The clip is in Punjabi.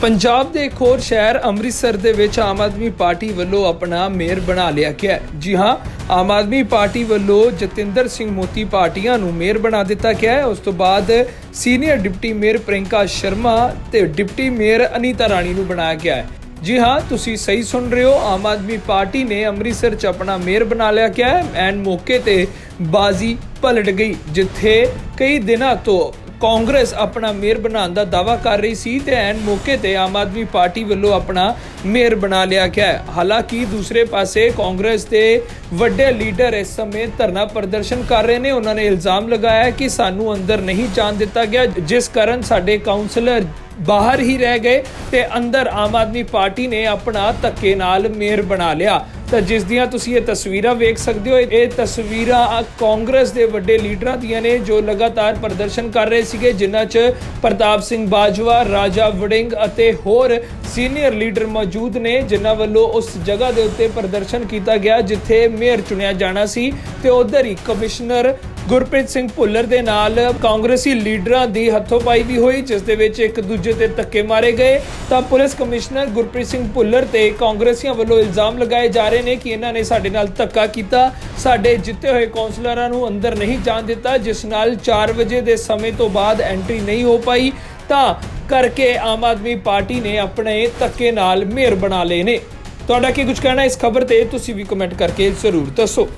ਪੰਜਾਬ ਦੇ ਇੱਕ ਹੋਰ ਸ਼ਹਿਰ ਅੰਮ੍ਰਿਤਸਰ ਦੇ ਵਿੱਚ ਆਮ ਆਦਮੀ ਪਾਰਟੀ ਵੱਲੋਂ ਆਪਣਾ ਮੇਅਰ ਬਣਾ ਲਿਆ ਗਿਆ ਜੀ ਹਾਂ, ਆਮ ਆਦਮੀ ਪਾਰਟੀ ਵੱਲੋਂ ਜਤਿੰਦਰ ਸਿੰਘ ਮੋਤੀ ਪਾਰਟੀਆਂ ਨੂੰ ਮੇਅਰ ਬਣਾ ਦਿੱਤਾ ਗਿਆ ਹੈ। ਉਸ ਤੋਂ ਬਾਅਦ senior deputy mayor Priyanka Sharma ਤੇ ਡਿਪਟੀ ਮੇਅਰ ਅਨੀਤਾ ਰਾਣੀ ਨੂੰ ਬਣਾਇਆ ਗਿਆ ਹੈ। ਜੀ ਹਾਂ, ਤੁਸੀਂ ਸਹੀ ਸੁਣ ਰਹੇ ਹੋ, ਆਮ ਆਦਮੀ ਪਾਰਟੀ ਨੇ ਅੰਮ੍ਰਿਤਸਰ 'ਚ ਆਪਣਾ ਮੇਅਰ ਬਣਾ ਲਿਆ ਗਿਆ ਹੈ। ਐਨ ਮੌਕੇ ਤੇ ਬਾਜ਼ੀ ਪਲਟ ਗਈ, ਜਿੱਥੇ ਕਈ ਦਿਨਾਂ ਤੋਂ ਕਾਂਗਰਸ ਆਪਣਾ ਮੇਅਰ ਬਣਾਉਣ ਦਾ ਦਾਵਾ ਕਰ ਰਹੀ ਸੀ ਤੇ ਐਨ ਮੌਕੇ ਤੇ ਆਮ ਆਦਮੀ ਪਾਰਟੀ ਵੱਲੋਂ ਆਪਣਾ ਮੇਅਰ ਬਣਾ ਲਿਆ ਗਿਆ ਹਾਲਾਂਕਿ ਦੂਸਰੇ ਪਾਸੇ ਕਾਂਗਰਸ ਦੇ ਵੱਡੇ ਲੀਡਰ ਇਸ ਸਮੇਂ ਧਰਨਾ ਪ੍ਰਦਰਸ਼ਨ ਕਰ ਰਹੇ ਨੇ। ਉਹਨਾਂ ਨੇ ਇਲਜ਼ਾਮ ਲਗਾਇਆ ਕਿ ਸਾਨੂੰ ਅੰਦਰ ਨਹੀਂ ਜਾਣ ਦਿੱਤਾ ਗਿਆ, ਜਿਸ ਕਾਰਨ ਸਾਡੇ ਕਾਉਂਸਲਰ ਬਾਹਰ ਹੀ ਰਹਿ ਗਏ ਤੇ ਅੰਦਰ ਆਮ ਆਦਮੀ ਪਾਰਟੀ ਨੇ ਆਪਣਾ ਧੱਕੇ ਨਾਲ ਮੇਅਰ ਬਣਾ ਲਿਆ। ਤਾਂ ਜਿਸ ਦੀਆਂ ਤੁਸੀਂ ਇਹ ਤਸਵੀਰਾਂ ਵੇਖ ਸਕਦੇ ਹੋ, ਇਹ ਤਸਵੀਰਾਂ ਕਾਂਗਰਸ ਦੇ ਵੱਡੇ ਲੀਡਰਾਂ ਦੀਆਂ ਨੇ ਜੋ ਲਗਾਤਾਰ ਪ੍ਰਦਰਸ਼ਨ ਕਰ ਰਹੇ ਸੀਗੇ, ਜਿਨ੍ਹਾਂ 'ਚ ਪ੍ਰਤਾਪ ਸਿੰਘ ਬਾਜਵਾ, ਰਾਜਾ ਵੜਿੰਗ ਅਤੇ ਹੋਰ ਸੀਨੀਅਰ ਲੀਡਰ ਮੌਜੂਦ ਨੇ, ਜਿਨ੍ਹਾਂ ਵੱਲੋਂ ਉਸ ਜਗ੍ਹਾ ਦੇ ਉੱਤੇ ਪ੍ਰਦਰਸ਼ਨ ਕੀਤਾ ਗਿਆ, ਜਿੱਥੇ ਮੇਅਰ ਚੁਣਿਆ ਜਾਣਾ ਸੀ ਤੇ ਉਧਰ ਹੀ ਕਮਿਸ਼ਨਰ ਗੁਰਪ੍ਰੀਤ ਸਿੰਘ ਭੁੱਲਰ ਦੇ ਨਾਲ ਕਾਂਗਰਸੀ ਲੀਡਰਾਂ ਦੀ ਹੱਥੋਂਪਾਈ ਵੀ ਹੋਈ, ਜਿਸ ਦੇ ਵਿੱਚ ਇੱਕ ਦੂਜੇ ਤੇ ਧੱਕੇ ਮਾਰੇ ਗਏ। ਤਾਂ ਪੁਲਿਸ ਕਮਿਸ਼ਨਰ ਗੁਰਪ੍ਰੀਤ ਸਿੰਘ ਭੁੱਲਰ ਤੇ ਕਾਂਗਰਸੀਆਂ ਵੱਲੋਂ ਇਲਜ਼ਾਮ ਲਗਾਏ ਜਾ ਰਹੇ ਨੇ ਕਿ ਇਹਨਾਂ ਨੇ ਸਾਡੇ ਨਾਲ ਧੱਕਾ ਕੀਤਾ। ਸਾਡੇ ਜਿੱਤੇ ਹੋਏ ਕੌਂਸਲਰਾਂ ਨੂੰ ਅੰਦਰ ਨਹੀਂ ਜਾਣ ਦਿੱਤਾ, ਜਿਸ ਨਾਲ 4 ਵਜੇ ਦੇ ਸਮੇਂ ਤੋਂ ਬਾਅਦ ਐਂਟਰੀ ਨਹੀਂ ਹੋ ਪਾਈ। ਤਾਂ ਕਰਕੇ ਆਮ ਆਦਮੀ ਪਾਰਟੀ ਨੇ ਆਪਣੇ ਧੱਕੇ ਨਾਲ ਮੇਅਰ ਬਣਾ ਲਏ ਨੇ। ਤੁਹਾਡਾ ਕੀ ਕੁਝ ਕਹਿਣਾ ਇਸ ਖਬਰ ਤੇ ਤੁਸੀਂ ਵੀ ਕਮੈਂਟ ਕਰਕੇ ਜ਼ਰੂਰ ਦੱਸੋ।